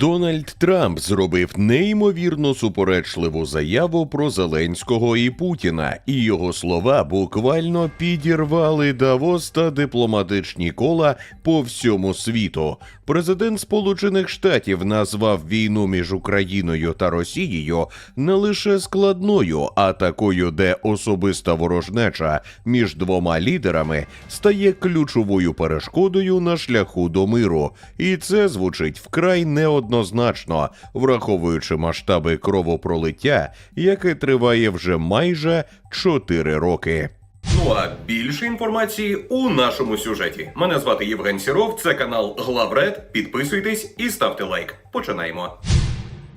Дональд Трамп зробив неймовірно суперечливу заяву про Зеленського і Путіна, і його слова буквально підірвали Давос та дипломатичні кола по всьому світу. Президент Сполучених Штатів назвав війну між Україною та Росією не лише складною, а такою, де особиста ворожнеча між двома лідерами стає ключовою перешкодою на шляху до миру, і це звучить вкрай неоднозначно, враховуючи масштаби кровопролиття, яке триває вже майже 4 роки. Ну а більше інформації у нашому сюжеті. Мене звати Євген Сіров, це канал Главред. Підписуйтесь і ставте лайк. Починаємо.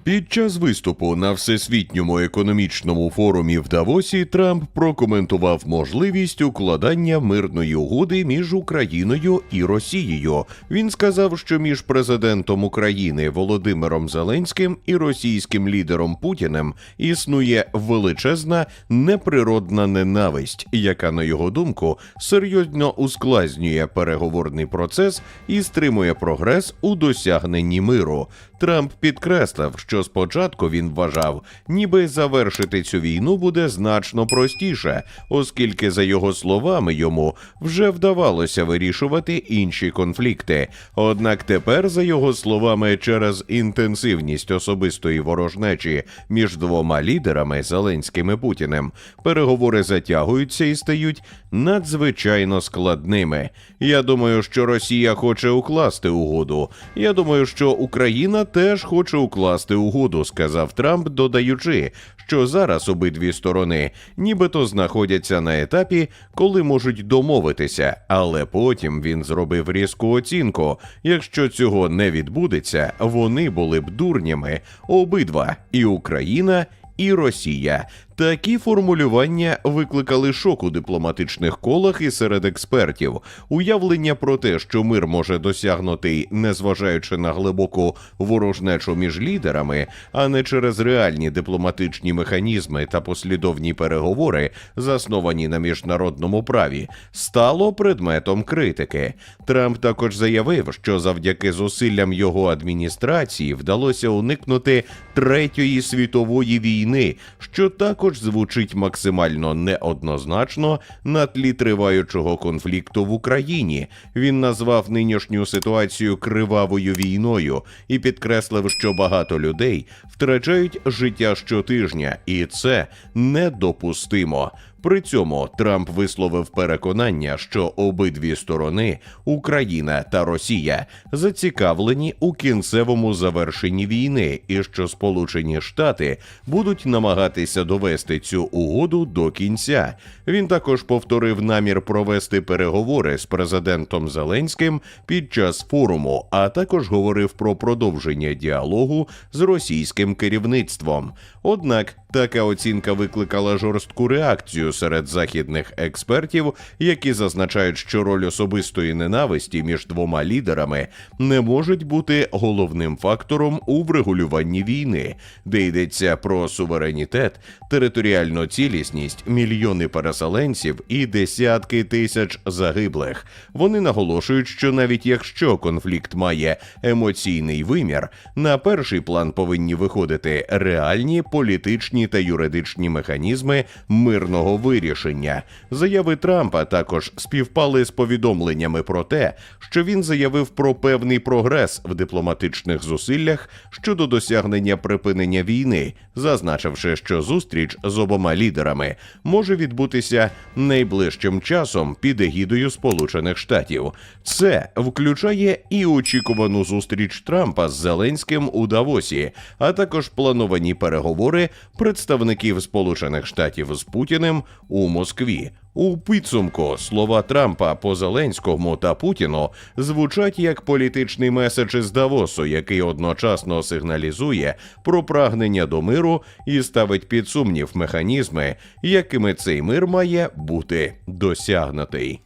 Під час виступу на всесвітньому економічному форумі в Давосі Трамп прокоментував можливість укладання мирної угоди між Україною і Росією. Він сказав, що між президентом України Володимиром Зеленським і російським лідером Путіним існує величезна неприродна ненависть, яка, на його думку, серйозно ускладнює переговорний процес і стримує прогрес у досягненні миру. Трамп підкреслив, що спочатку він вважав, ніби завершити цю війну буде значно простіше, оскільки, за його словами, йому вже вдавалося вирішувати інші конфлікти. Однак тепер, за його словами, через інтенсивність особистої ворожнечі між двома лідерами Зеленським і Путіним, переговори затягуються і стають надзвичайно складними. Я думаю, що Росія хоче укласти угоду. Я думаю, що Україна теж хоче укласти угоду, сказав Трамп, додаючи, що зараз обидві сторони нібито знаходяться на етапі, коли можуть домовитися, але потім він зробив різку оцінку. Якщо цього не відбудеться, вони були б дурнями обидва і Україна. І Росія такі формулювання викликали шок у дипломатичних колах і серед експертів. Уявлення про те, що мир може досягнути, незважаючи на глибоку ворожнечу між лідерами, а не через реальні дипломатичні механізми та послідовні переговори, засновані на міжнародному праві, стало предметом критики. Трамп також заявив, що завдяки зусиллям його адміністрації вдалося уникнути третьої світової війни, що також звучить максимально неоднозначно на тлі триваючого конфлікту в Україні. Він назвав нинішню ситуацію кривавою війною і підкреслив, що багато людей втрачають життя щотижня, і це недопустимо. При цьому Трамп висловив переконання, що обидві сторони, Україна та Росія, зацікавлені у кінцевому завершенні війни, і що Сполучені Штати будуть намагатися довести цю угоду до кінця. Він також повторив намір провести переговори з президентом Зеленським під час форуму, а також говорив про продовження діалогу з російським керівництвом. Однак така оцінка викликала жорстку реакцію серед західних експертів, які зазначають, що роль особистої ненависті між двома лідерами не може бути головним фактором у врегулюванні війни, де йдеться про суверенітет, територіальну цілісність, мільйони переселенців і десятки тисяч загиблих. Вони наголошують, що навіть якщо конфлікт має емоційний вимір, на перший план повинні виходити реальні політичні та юридичні механізми мирного вирішення. Заяви Трампа також співпали з повідомленнями про те, що він заявив про певний прогрес в дипломатичних зусиллях щодо досягнення припинення війни, зазначивши, що зустріч з обома лідерами може відбутися найближчим часом під егідою Сполучених Штатів. Це включає і очікувану зустріч Трампа з Зеленським у Давосі, а також плановані переговори представників Сполучених Штатів з Путіним у Москві. У підсумку слова Трампа по Зеленському та Путіну звучать як політичний меседж із Давосу, який одночасно сигналізує про прагнення до миру і ставить під сумнів механізми, якими цей мир має бути досягнутий.